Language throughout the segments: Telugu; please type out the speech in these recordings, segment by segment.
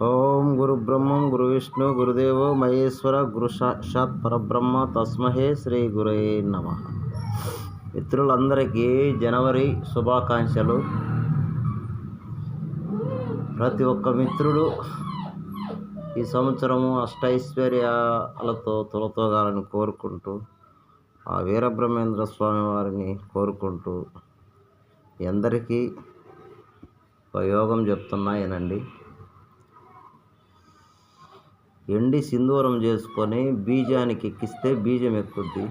ఓం గురు బ్రహ్మం గురు విష్ణు గురుదేవో మహేశ్వర గురు సాక్షాత్ పరబ్రహ్మ తస్మహే శ్రీ గురే నమ. మిత్రులందరికీ జనవరి శుభాకాంక్షలు. ప్రతి ఒక్క మిత్రుడు ఈ సంవత్సరము అష్టైశ్వర్యాలతో తొలతోగాలని కోరుకుంటూ ఆ వీరబ్రహ్మేంద్ర స్వామి వారిని కోరుకుంటూ ఎందరికీ ఒక యోగం చెప్తున్నాయనండి ఎండి సింధూరం చేసుకొని బీజానికి ఎక్కిస్తే బీజం ఎక్కుద్ది.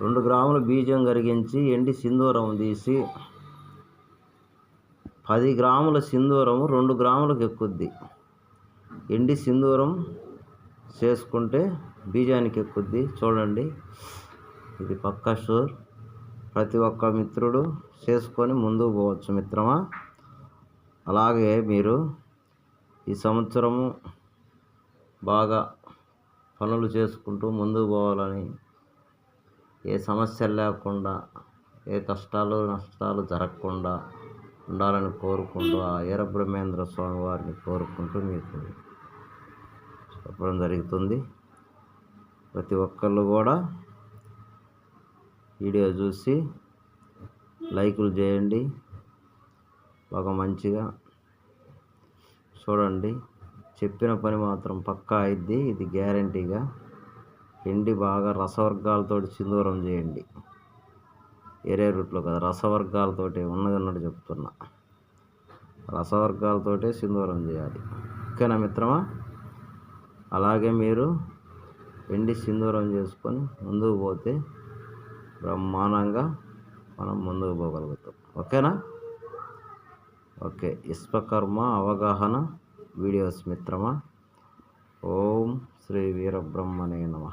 రెండు గ్రాముల బీజం కరిగించి ఎండి సింధూరం తీసి పది గ్రాముల సింధూరం రెండు గ్రాములకు ఎక్కుద్ది. ఎండి సింధూరం చేసుకుంటే బీజానికి ఎక్కుద్ది. చూడండి. ఇది పక్కా షూర్. ప్రతి ఒక్క మిత్రుడు చేసుకొని ముందుకు పోవచ్చు మిత్రమా? అలాగే మీరు ఈ సంవత్సరము బాగా పనులు చేసుకుంటూ ముందుకు పోవాలని ఏ సమస్యలు లేకుండా ఏ కష్టాలు నష్టాలు జరగకుండా ఉండాలని కోరుకుంటూ ఆ వీరబ్రహ్మేంద్ర స్వామి వారిని కోరుకుంటూ మీకు చెప్పడం జరుగుతుంది. ప్రతి ఒక్కళ్ళు కూడా వీడియో చూసి లైకులు చేయండి. ఒక మంచిగా చూడండి. చెప్పిన పని మాత్రం పక్కా అయిద్ది. ఇది గ్యారంటీగా. ఎండి బాగా రసవర్గాలతో సింధూరం చేయండి. ఏరే రూట్లో కదా రసవర్గాలతోటి ఉన్నది ఉన్నట్టు చెప్తున్నా. రసవర్గాలతోటే సింధూరం చేయాలి. ఓకేనా మిత్రమా? అలాగే మీరు ఎండి సింధూరం చేసుకొని ముందుకు పోతే బ్రహ్మాండంగా మనం ముందుకు పోగలుగుతాం. ఓకేనా? ఓకే. విశ్వకర్మ అవగాహన వీడియోస్ మిత్రమా? ఓం శ్రీ వీరబ్రహ్మణే నమ.